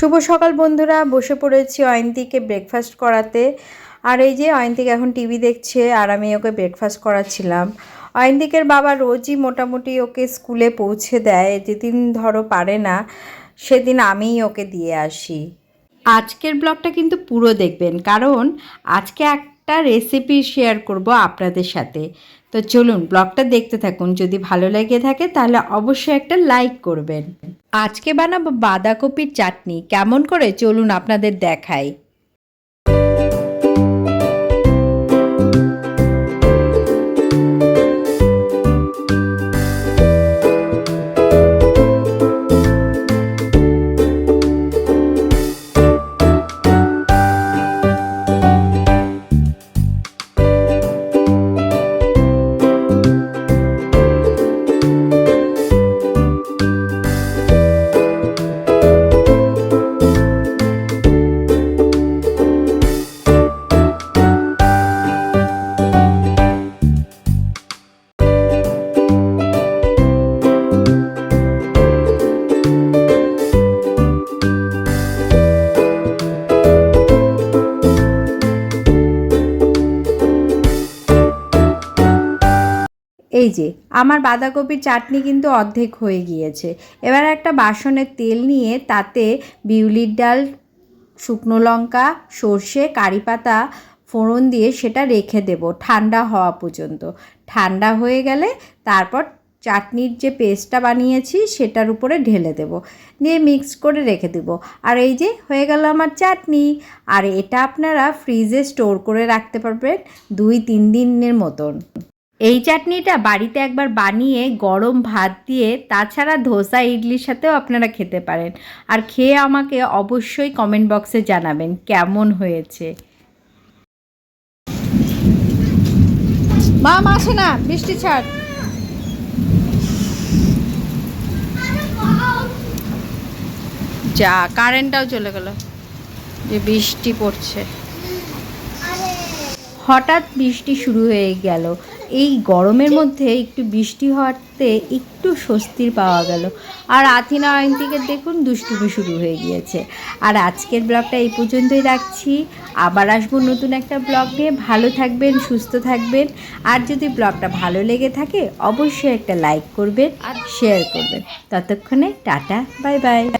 শুভ সকাল বন্ধুরা। বসে পড়েছি অয়ন্তীকে ব্রেকফাস্ট করাতে। আর এই যে অয়ন্তিক এখন টিভি দেখছে আর আমি ওকে ব্রেকফাস্ট করাচ্ছিলাম। অয়ন্তিকের বাবা রোজই মোটামুটি ওকে স্কুলে পৌঁছে দেয়। যেদিন ধরো পারে না, সেদিন আমিই ওকে দিয়ে আসি। আজকের ব্লগটা কিন্তু পুরো দেখবেন। কারণ আজকে একটা রেসিপি শেয়ার করব আপনাদের সাথে। তো চলুন ব্লগটা দেখতে থাকুন, যদি ভালো লেগে থাকে তাহলে অবশ্যই একটা লাইক করবেন। আজকে বানাবো বাঁধাকপির চাটনি, কেমন করে? চলুন আপনাদের দেখাই। এই যে, আমার বাঁধাকপির চাটনি কিন্তু অর্ধেক হয়ে গিয়েছে। এবার একটা বাসনের তেল নিয়ে তাতে বিউলির ডাল, শুকনো লঙ্কা, সর্ষে, কারি পাতা ফোড়ন দিয়ে সেটা রেখে দেব ঠান্ডা হওয়া পর্যন্ত। ঠান্ডা হয়ে গেলে তারপর চাটনির যে পেস্টটা বানিয়েছি সেটার উপরে ঢেলে দেব। দিয়ে মিক্স করে রেখে দেব। আর এই যে, হয়ে গেল আমার চাটনি। আর এটা আপনারা ফ্রিজে স্টোর করে রাখতে পারবেন দুই তিন দিনের মতন। এই চাটনিটা বাড়িতে একবার বানিয়ে গরম ভাত দিয়ে তাছাড়া ধোসা ইডলির সাথেও আপনারা খেতে পারেন। আর খেয়ে আমাকে অবশ্যই কমেন্ট বক্সে জানাবেন কেমন হয়েছে। মা আসে না বৃষ্টি ছাড়। যা কারেন্টটাও চলে গেল। যে বৃষ্টি পড়ছে। হঠাৎ বৃষ্টি শুরু হয়ে গেল। এই গরমের মধ্যে একটু বৃষ্টি হওয়াতে একটু স্বস্তির পাওয়া গেল। আর আথিনা অয়ন্তিকে দেখুন দুষ্টুমি শুরু হয়ে গিয়েছে। আর আজকের ব্লগটা এই পর্যন্তই রাখছি। আবার আসব নতুন একটা ব্লগ। নিয়ে ভালো থাকবেন সুস্থ থাকবেন। আর যদি ব্লগটা ভালো লেগে থাকে অবশ্যই একটা লাইক করবেন আর শেয়ার করবেন। ততক্ষণে টাটা বাই বাই।